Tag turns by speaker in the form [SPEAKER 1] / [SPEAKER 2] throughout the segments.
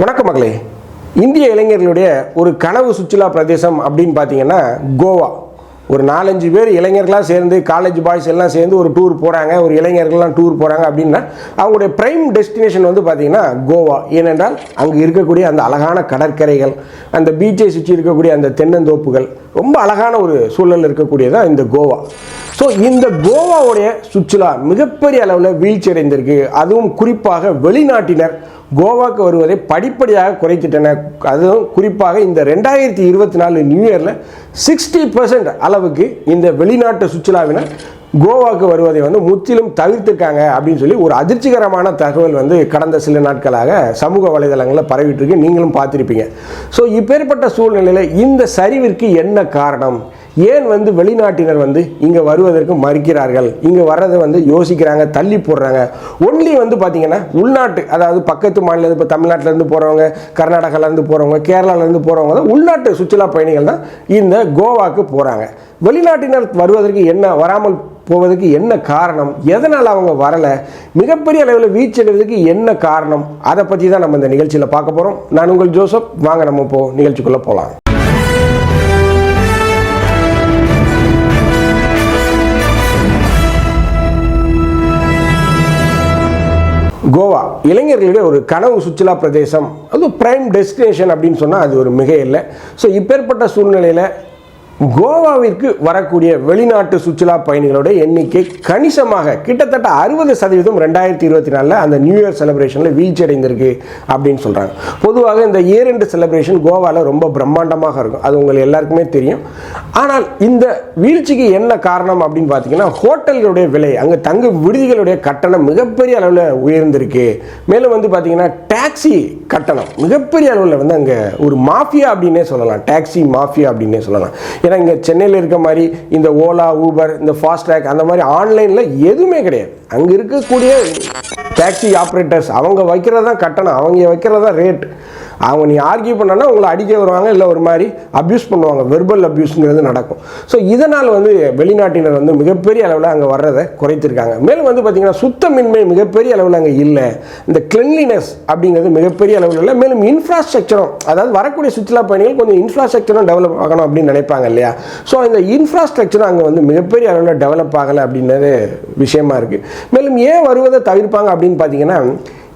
[SPEAKER 1] வணக்கம் மகளே இந்திய இளைஞர்களுடைய ஒரு கனவு சுற்றுலா பிரதேசம் அப்படின்னு பார்த்தீங்கன்னா கோவா. ஒரு நாலஞ்சு பேர் இளைஞர்களாக சேர்ந்து காலேஜ் பாய்ஸ் எல்லாம் சேர்ந்து ஒரு டூர் போகிறாங்க ஒரு இளைஞர்கள்லாம் டூர் போகிறாங்க அப்படின்னா அவங்களுடைய ப்ரைம் டெஸ்டினேஷன் வந்து பார்த்திங்கன்னா கோவா. ஏனென்றால் அங்கே இருக்கக்கூடிய அந்த அழகான கடற்கரைகள் அந்த பீச்சை சுற்றி இருக்கக்கூடிய அந்த தென்னந்தோப்புகள் ரொம்ப அழகான ஒரு சூழல் இருக்கக்கூடியதான் இந்த கோவா. ஸோ இந்த கோவாவுடைய சுற்றுலா மிகப்பெரிய அளவில் வீழ்ச்சி அடைந்திருக்கு அதுவும் குறிப்பாக வெளிநாட்டினர் கோவாக்கு வருவதை படிப்படியாக குறைத்துட்டனர் அதுவும் குறிப்பாக இந்த ரெண்டாயிரத்தி இருபத்தி நாலு நியூ இயரில் சிக்ஸ்டி பர்சன்ட் அளவுக்கு இந்த வெளிநாட்டு சுற்றுலாவினர் கோவாக்கு வருவதை வந்து முற்றிலும் தவிர்த்துருக்காங்க அப்படின்னு சொல்லி ஒரு அதிர்ச்சிகரமான தகவல் வந்து கடந்த சில நாட்களாக சமூக வலைதளங்களில் பரவிட்டு இருக்கு. நீங்களும் பார்த்துருப்பீங்க. ஸோ இப்பேற்பட்ட சூழ்நிலையில் இந்த சரிவிற்கு என்ன காரணம்? ஏன் வந்து வெளிநாட்டினர் வந்து இங்கே வருவதற்கு மறுக்கிறார்கள்? இங்கே வர்றதை வந்து யோசிக்கிறாங்க தள்ளி போடுறாங்க. ஒன்லி வந்து பார்த்தீங்கன்னா உள்நாட்டு அதாவது பக்கத்து மாநிலம் இப்போ தமிழ்நாட்டிலேருந்து போகிறவங்க கர்நாடகாலேருந்து போகிறவங்க கேரளாலேருந்து போகிறவங்க தான் உள்நாட்டு சுற்றுலா பயணிகள் தான் இந்த கோவாக்கு போகிறாங்க வெளிநாட்டினர் வருவதற்கு என்ன வராமல் போவதற்கு என்ன காரணம்? எதனால் அவங்க வரலை? மிகப்பெரிய அளவில் வீச்சடைவதற்கு என்ன காரணம்? அதை பற்றி தான் நம்ம இந்த நிகழ்ச்சியில் பார்க்க போகிறோம் நான் உங்கள் ஜோசப். வாங்க நம்ம இப்போ நிகழ்ச்சிக்குள்ளே போகலாம். கோவா இளைஞர்களுடைய ஒரு கனவு சுற்றுலா பிரதேசம். அது பிரைம் டெஸ்டினேஷன் அப்படின்னு சொன்னால் அது ஒரு மிக இல்லை ஸோ இப்பேற்பட்ட சூழ்நிலையில் கோவாவிற்கு வரக்கூடிய வெளிநாட்டு சுற்றுலா பயணிகளோட எண்ணிக்கை கணிசமாக கிட்டத்தட்ட அறுபது சதவீதம் ரெண்டாயிரத்தி இருபத்தி நாலில் அந்த நியூ இயர் செலிப்ரேஷனில் வீழ்ச்சி அடைந்திருக்கு அப்படின்னு சொல்கிறாங்க பொதுவாக இந்த இயர் எண்டு செலிப்ரேஷன் கோவாவில் ரொம்ப பிரம்மாண்டமாக இருக்கும். அது உங்களுக்கு எல்லாருக்குமே தெரியும். ஆனால் இந்த வீழ்ச்சிக்கு என்ன காரணம் அப்படின்னு பார்த்தீங்கன்னா ஹோட்டல்களுடைய விலை அங்கே தங்கும் விடுதிகளுடைய கட்டணம் மிகப்பெரிய அளவில் உயர்ந்திருக்கு. மேலும் வந்து பார்த்தீங்கன்னா டாக்ஸி கட்டணம் மிகப்பெரிய அளவில் வந்து அங்கே ஒரு மாஃபியா அப்படின்னே சொல்லலாம். டாக்ஸி மாஃபியா அப்படின்னே சொல்லலாம். ஏன்னா இங்கே சென்னையில் இருக்க மாதிரி இந்த ஓலா ஊபர் இந்த ஃபாஸ்ட்ராக் அந்த மாதிரி ஆன்லைனில் எதுவுமே கிடையாது. அங்கே இருக்கக்கூடிய டாக்ஸி ஆப்ரேட்டர்ஸ் அவங்க வைக்கிறது தான் கட்டணம் அவங்க வைக்கிறது தான் ரேட் அவங்க நீ ஆர்கியூ பண்ணனா உங்களை அடிக்க வருவாங்க இல்லை ஒரு மாதிரி அப்யூஸ் பண்ணுவாங்க. வெர்பல் அப்யூஸ்ங்கிறது நடக்கும். ஸோ இதனால் வந்து வெளிநாட்டினர் வந்து மிகப்பெரிய அளவில் அங்கே வர்றதை குறைத்திருக்காங்க. மேலும் வந்து பார்த்திங்கன்னா சுத்தமின்மை மிகப்பெரிய அளவில் அங்கே இல்லை. இந்த கிளென்லினஸ் அப்படிங்கிறது மிகப்பெரிய அளவில் இல்லை. மேலும் இன்ஃப்ராஸ்ட்ரக்சரும் அதாவது வரக்கூடிய சுற்றுலா பயணிகள் கொஞ்சம் இன்ஃப்ராஸ்ட்ரக்சரும் டெவலப் ஆகணும் அப்படின்னு நினைப்பாங்க இல்லையா? ஸோ இந்த இன்ஃப்ராஸ்ட்ரக்சர் அங்கே வந்து மிகப்பெரிய அளவில் டெவலப் ஆகலை அப்படின்றது விஷயமா இருக்குது மேலும் ஏன் வருவதை தவிர்ப்பாங்க அப்படின்னு பார்த்தீங்கன்னா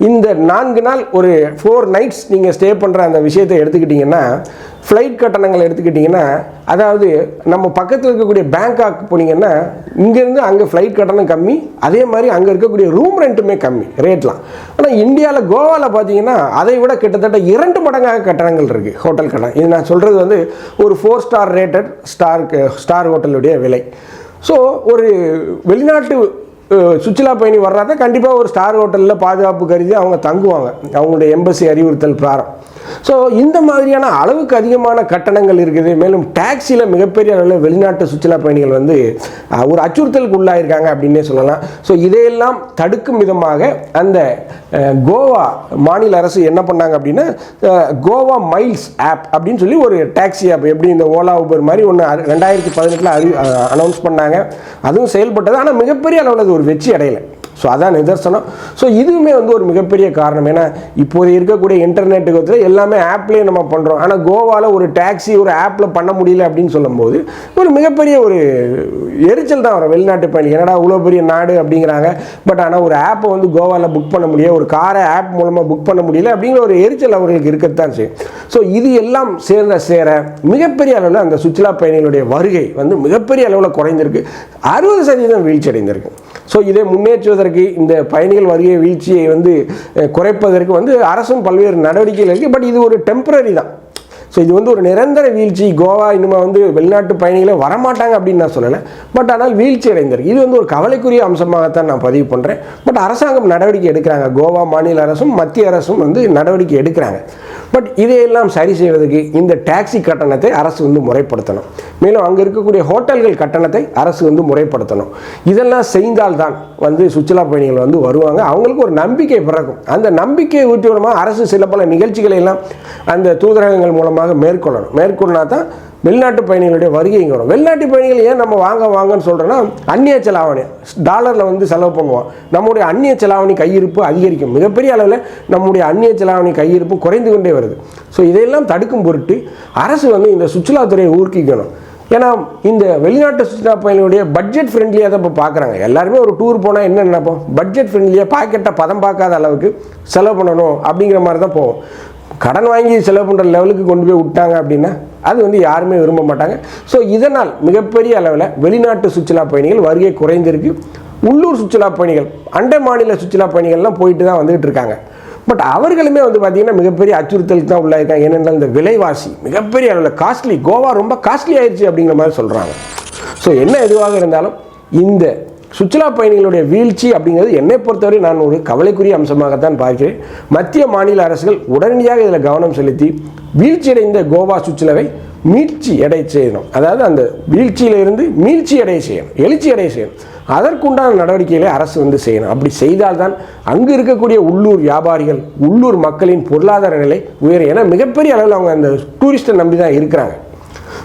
[SPEAKER 1] இந்த நான்கு நாள் ஒரு ஃபோர் நைட்ஸ் நீங்கள் ஸ்டே பண்ணுற அந்த விஷயத்தை எடுத்துக்கிட்டிங்கன்னா ஃப்ளைட் கட்டணங்கள் எடுத்துக்கிட்டிங்கன்னா அதாவது நம்ம பக்கத்தில் இருக்கக்கூடிய பேங்காக் போனீங்கன்னா இங்கேருந்து அங்கே ஃப்ளைட் கட்டணம் கம்மி அதே மாதிரி அங்கே இருக்கக்கூடிய ரூம் ரெண்ட்டுமே கம்மி ரேட்லாம் ஆனால் இந்தியாவில் கோவாவில் பார்த்தீங்கன்னா அதை விட கிட்டத்தட்ட இரண்டு மடங்காக கட்டணங்கள் இருக்குது ஹோட்டல் கட்டணம். இது நான் சொல்கிறது வந்து ஒரு four star rated star star ஹோட்டலுடைய விலை. ஸோ ஒரு வெளிநாட்டு சுற்றுலா பயணி வர்றாத கண்டிப்பாக ஒரு ஸ்டார் ஹோட்டலில் பாதுகாப்பு கருதி அவங்க தங்குவாங்க. அவங்களுடைய எம்பசி அறிவுறுத்தல் பிராரம். ஸோ இந்த மாதிரியான அளவுக்கு அதிகமான கட்டணங்கள் இருக்குது. மேலும் டாக்ஸியில் மிகப்பெரிய அளவில் வெளிநாட்டு சுற்றுலா பயணிகள் வந்து ஒரு அச்சுறுத்தலுக்கு உள்ளாயிருக்காங்க அப்படின்னே சொல்லலாம். ஸோ இதையெல்லாம் தடுக்கும் விதமாக அந்த கோவா மாநில அரசு என்ன பண்ணாங்க அப்படின்னா கோவா மைல்ஸ் ஆப் அப்படின்னு சொல்லி ஒரு டாக்ஸி ஆப் எப்படி இந்த ஓலா ஊபர் மாதிரி ஒன்று ரெண்டாயிரத்தி பதினெட்டில் அறி அனௌன்ஸ் பண்ணாங்க. அதுவும் செயல்பட்டது. ஆனால் மிகப்பெரிய அளவில் அது ஒரு வெற்றி அடையலை. ஸோ அதான் நிதர்சனம். ஸோ இதுவுமே வந்து ஒரு மிகப்பெரிய காரணம். ஏன்னா இப்போது இருக்கக்கூடிய இன்டர்நெட்டுக்கு வந்து எல்லாமே ஆப்லேயே நம்ம பண்ணுறோம் ஆனால் கோவாவில் ஒரு டாக்ஸி ஒரு ஆப்பில் பண்ண முடியல அப்படின்னு சொல்லும்போது ஒரு மிகப்பெரிய ஒரு எரிச்சல் தான் வரும். வெளிநாட்டு பயணி என்னடா இவ்வளோ பெரிய நாடு? அப்படிங்கிறாங்க. பட் ஆனால் ஒரு ஆப்பை வந்து கோவாவில் புக் பண்ண முடியல ஒரு காரை ஆப் மூலமாக புக் பண்ண முடியல அப்படிங்கிற ஒரு எரிச்சல் அவர்களுக்கு இருக்கத்தான் செய்யும். ஸோ இது எல்லாம் சேர்ந்த சேர மிகப்பெரிய அளவில் அந்த சுற்றுலா பயணிகளுடைய வருகை வந்து மிகப்பெரிய அளவில் குறைந்திருக்கு. அறுபது சதவீதம் வீழ்ச்சி அடைந்திருக்கு ஸோ இதை முன்னேற்றுவதற்கு இந்த பயணிகள் வருகை வீழ்ச்சியை வந்து குறைப்பதற்கு வந்து அரசும் பல்வேறு நடவடிக்கைகள் இருக்குது பட் இது ஒரு டெம்பரரி தான். ஸோ இது வந்து ஒரு நிரந்தர வீழ்ச்சி. கோவா இனிமே வந்து வெளிநாட்டு பயணிகளே வரமாட்டாங்க அப்படின்னு நான் சொல்லலை. பட் ஆனால் வீழ்ச்சி அடைந்திருக்கு. இது வந்து ஒரு கவலைக்குரிய அம்சமாகத்தான் நான் பதிவு பண்ணுறேன் பட் அரசாங்கம் நடவடிக்கை எடுக்கிறாங்க. கோவா மாநில அரசும் மத்திய அரசும் வந்து நடவடிக்கை எடுக்கிறாங்க. பட் இதையெல்லாம் சரி செய்வதற்கு இந்த டாக்ஸி கட்டணத்தை அரசு வந்து முறைப்படுத்தணும். மேலும் அங்கே இருக்கக்கூடிய ஹோட்டல்கள் கட்டணத்தை அரசு வந்து முறைப்படுத்தணும். இதெல்லாம் செய்தால்தான் வந்து சுற்றுலா பயணிகள் வந்து வருவாங்க. அவங்களுக்கு ஒரு நம்பிக்கை பிறக்கும். அந்த நம்பிக்கையை ஊட்டி விடமா அரசு சில பல நிகழ்ச்சிகளை எல்லாம் அந்த தூதரகங்கள் மூலமாக மேற்கொள்ளணும். மேற்கொள்ளனா தான் வெளிநாட்டு பயணிகளுடைய வருகை இங்கே வரும். வெளிநாட்டு பயணிகள் ஏன் நம்ம வாங்க வாங்கன்னு சொல்கிறோன்னா அந்நிய செலாவணி டாலரில் வந்து செலவு பண்ணுவோம். நம்முடைய அந்நிய செலாவணி கையிருப்பு அதிகரிக்கும். மிகப்பெரிய அளவில் நம்முடைய அந்நிய செலாவணி கையிருப்பு குறைந்து கொண்டே வருது. ஸோ இதையெல்லாம் தடுக்கும் பொருட்டு அரசு வந்து இந்த சுற்றுலாத்துறையை ஊக்குவிக்கணும். ஏன்னா இந்த வெளிநாட்டு சுற்றுலா பயணிகளுடைய பட்ஜெட் ஃப்ரெண்ட்லியாக தான் இப்போ பார்க்குறாங்க எல்லாருமே ஒரு டூர் போனால் என்ன நினைப்போம்? பட்ஜெட் ஃப்ரெண்ட்லியாக பாக்கெட்டை பதம் பார்க்காத அளவுக்கு செலவு பண்ணணும் அப்படிங்கிற மாதிரி தான் போவோம் கடன் வாங்கி செலவு பண்ணுற லெவலுக்கு கொண்டு போய் விட்டாங்க அப்படின்னா அது வந்து யாருமே விரும்ப மாட்டாங்க. ஸோ இதனால் மிகப்பெரிய அளவில் வெளிநாட்டு சுற்றுலா பயணிகள் வருகை குறைந்திருக்கு. உள்ளூர் சுற்றுலா பயணிகள் அண்டை மாநில சுற்றுலா பயணிகள்லாம் போயிட்டு தான் வந்துகிட்டு இருக்காங்க. பட் அவர்களுமே வந்து பார்த்திங்கன்னா மிகப்பெரிய அச்சுறுத்தலுக்கு தான் உள்ளாயிருக்காங்க. ஏனென்றால் இந்த விலைவாசி மிகப்பெரிய அளவில் காஸ்ட்லி கோவா ரொம்ப காஸ்ட்லி ஆயிடுச்சு அப்படிங்கிற மாதிரி சொல்கிறாங்க ஸோ என்ன எதுவாக இருந்தாலும் இந்த சுற்றுலா பயணிகளுடைய வீழ்ச்சி அப்படிங்கிறது என்னை பொறுத்தவரை நான் ஒரு கவலைக்குரிய அம்சமாகத்தான் பார்க்கிறேன். மத்திய மாநில அரசுகள் உடனடியாக இதில் கவனம் செலுத்தி வீழ்ச்சியடைந்த கோவா சுற்றுலாவை மீட்சி அடை செய்யணும். அதாவது அந்த வீழ்ச்சியிலிருந்து மீழ்ச்சி எடை செய்யணும் எழுச்சி எடை செய்யணும். அதற்குண்டான நடவடிக்கைகளை அரசு வந்து செய்யணும். அப்படி செய்தால்தான் அங்கு இருக்கக்கூடிய உள்ளூர் வியாபாரிகள் உள்ளூர் மக்களின் பொருளாதார நிலை உயரும். ஏன்னா மிகப்பெரிய அளவில் அவங்க அந்த டூரிஸ்ட்டை நம்பி தான் இருக்கிறாங்க.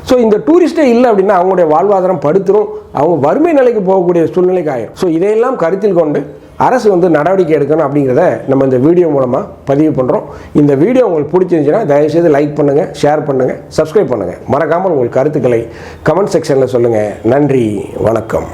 [SPEAKER 1] ஸோ இந்த டூரிஸ்டே இல்லை அப்படின்னா அவங்களுடைய வாழ்வாதாரம் படுத்துரும். அவங்க வறுமை நிலைக்கு போகக்கூடிய சூழ்நிலைக்கு ஆயிரும். ஸோ இதையெல்லாம் கருத்தில் கொண்டு அரசு வந்து நடவடிக்கை எடுக்கணும் அப்படிங்கிறத நம்ம இந்த வீடியோ மூலமாக பதிவு பண்ணுறோம் இந்த வீடியோ உங்களுக்கு பிடிச்சிருந்துச்சுன்னா தயவுசெய்து லைக் பண்ணுங்கள் ஷேர் பண்ணுங்கள் சப்ஸ்கிரைப் பண்ணுங்கள் மறக்காமல் உங்கள் கருத்துக்களை கமெண்ட் செக்ஷனில் சொல்லுங்கள் நன்றி வணக்கம்.